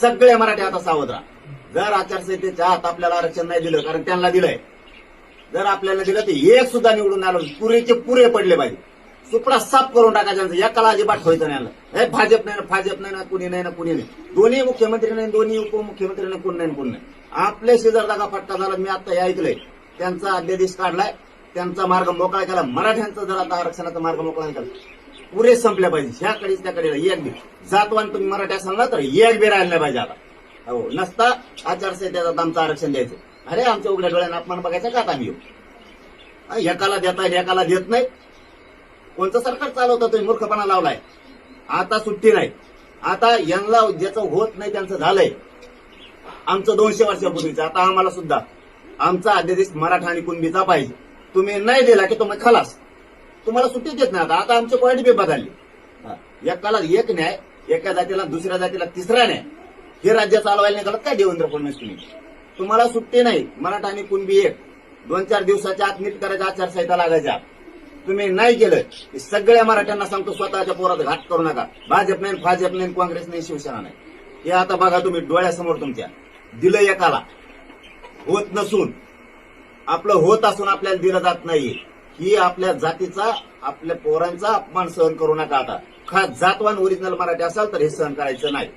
सगळे मराठी आता सावध राहा. जर आचारसंहितेच्या आत आपल्याला आरक्षण नाही दिलं कारण त्यांना दिलंय. जर आपल्याला दिलं तर एक सुद्धा निवडून आलं पुरेचे पुरे पडले पाहिजे. सुपडा साफ करून टाकायचा एकाला अजिबात ठेवायचं नाही आलं. हे भाजप नाही ना भाजप नाही ना कुणी नाही ना कुणी नाही. दोन्ही मुख्यमंत्री नाही दोन्ही उपमुख्यमंत्री नाही कोण नाही कोण नाही. आपल्या शेजार जागा फटका झाला मी आता हे ऐकलंय त्यांचा अध्यादेश काढलाय. त्यांचा मार्ग मोकळा केला. मराठ्यांचा जर आता आरक्षणाचा मार्ग मोकळा केला पुरे संपल्या पाहिजे. ह्याकडे त्याकडे एक बी. जातवान तुम्ही मराठ्या सांगला तर एक बी राहिला पाहिजे आता. हो नसता आचारसंहितेचं आमचं आरक्षण द्यायचं. अरे आमच्या उघड्या डोळ्यांना अपमान बघायचा का आम्ही? येऊ एकाला देता एकाला देत नाही. कोणतं सरकार चालवतं तुम्ही मूर्खपणा लावलाय? आता सुट्टी नाही. आता यांना ज्याचं होत नाही त्यांचं झालंय. आमचं दोनशे वर्षापूर्वीचं आता आम्हाला सुद्धा. आमचा अध्यादेश मराठा आणि कुणबीचा पाहिजे. तुम्ही नाही दिला की तुम्ही खलास. तुम्हाला सुट्टी देत नाही आता. आता आमची पॉईंट बी बदलली. एकाला एक न्याय एका जातीला दुसऱ्या जातीला तिसरा न्याय. हे राज्य चालवायला नाही काय देवेंद्र फडणवीस तुम्ही? तुम्हाला सुट्टी नाही. मराठा आणि कुणबी एक. दोन चार दिवसाच्या आत नीट करायच्या आचारसंहिता लागायच्या. तुम्ही नाही केलं सगळ्या मराठ्यांना सांगतो स्वतःच्या पोरात घात करू नका. भाजप नाही भाजप नाही काँग्रेस नाही शिवसेना नाही. हे आता बघा तुम्ही डोळ्यासमोर तुमच्या. दिलं एकाला. होत नसून. आपलं होत असून आपल्याला दिलं जात नाही ही आपल्या जातीचा आपल्या पोरांचा अपमान सहन करू नका आता. खास जातवान ओरिजिनल मराठी असाल तर हे सहन करायचं नाही.